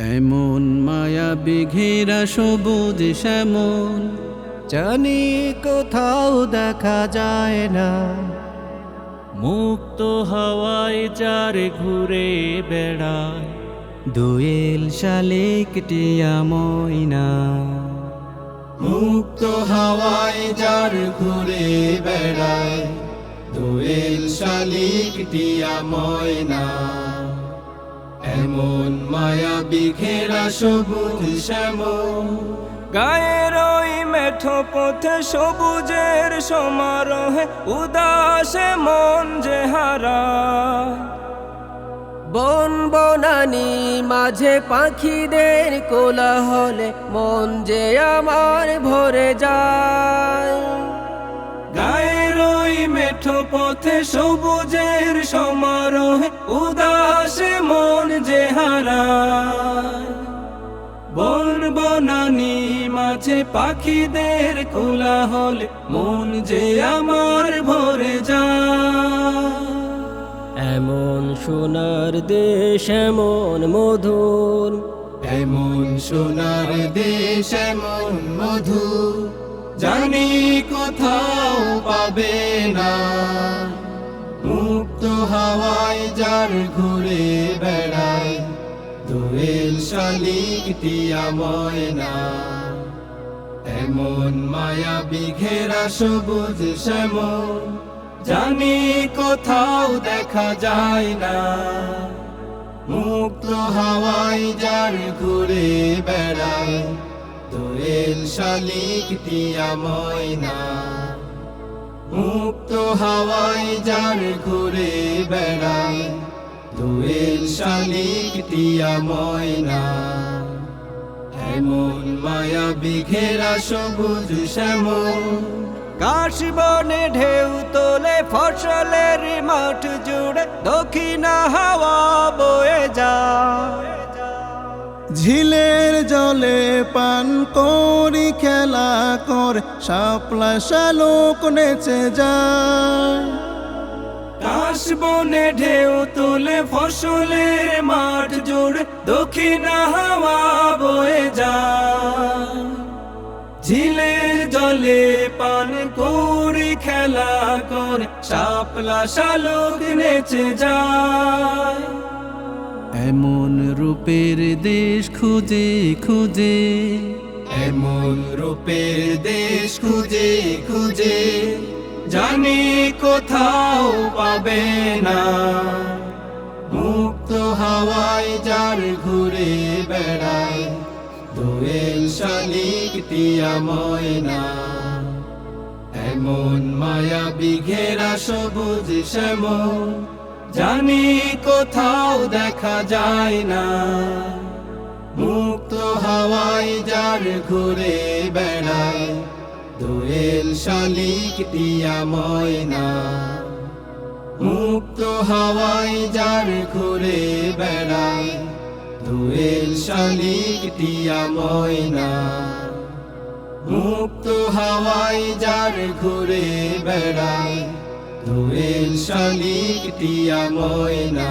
এমন মায়া বিঘেরা সবুজ শ্যামল। জানি কোথাও দেখা যায় না। মুক্ত হাওয়ায় যার ঘুরে বেড়ায়। দোয়েল শালিক টিয়া ময়না। মুক্ত হাওয়ায় যার ঘুরে বেড়ায়। দোয়েল শালিক টিয়া ময়না। এমন মায়া বিঘেরা সবুজ শ্যামল। গায়ের ওই মেঠো পথে সবুজের সমারোহে উদাসে মন যে হারায় বন বনানি মাঝে পাখিদের কোলাহলে মন যে আমার ভরে যায়। পথে সবুজের সমারোহে উদাসে মন যে হারায় বন বনানি মাঝে পাখিদের খোলা হলে মন যে আমার ভরে যায়। এমন সোনার দেশ এমন মধুর। এমন সোনার দেশ এমন মধু জানি কোথাও পাবে না। হাওয়ায় যার ঘুরে বেড়ায়, দোয়েল শালিক টিয়া ময়না। এমন মায়া বিঘেরা সবুজ শ্যামল, জানি কোথাও দেখা যায় না। মুক্ত হাওয়ায় যার ঘুরে বেড়ায়, দোয়েল শালিক টিয়া ময়না। মুক্ত হাওয়ায় যার ঘুরে বেড়ায়, দোয়েল শালিক টিয়া ময়না। এমন মায়া বিঘেরা সবুজ শ্যামল। কাশ বনে ঢেউ তোলে, ফসলের মাঠ জুড়ে দক্ষিণা হাওয়া বয়ে যায়। ঝিলের জলে পান করি, খেলা করে, শাপলা শালুক নেচে যায়। কাশ বনে ঢেউ তোলে ফসলের মাঠ জুড়ে দক্ষিণ হাওয়া বয়ে যায়। ঝিলের জলে পান করে, খেলা করে, শাপলা শালুক নেচে যায়। এমন রূপের দেশ খুঁজে খুঁজে। এমন রূপের দেশ খুঁজে খুঁজে, জানি কোথাও পাবে না। মুক্ত হাওয়ায় যার ঘুরে বেড়ায়, দোয়েল শালিক টিয়া ময়না। এমন মায়া বিঘেরা সবুজ শ্যামল জানি কোথাও দেখা যায় না। মুক্ত হাওয়াই যার ঘুরে বেড়ায়, দোয়েল শালিক টিয়া ময়না। মুক্ত হাওয়াই যার ঘুরে বেড়ায়, দোয়েল শালিক টিয়া ময়না। মুক্ত হাওয়াই যার ঘুরে বেড়ায় দোয়েল শালিক টিয়া ময়না।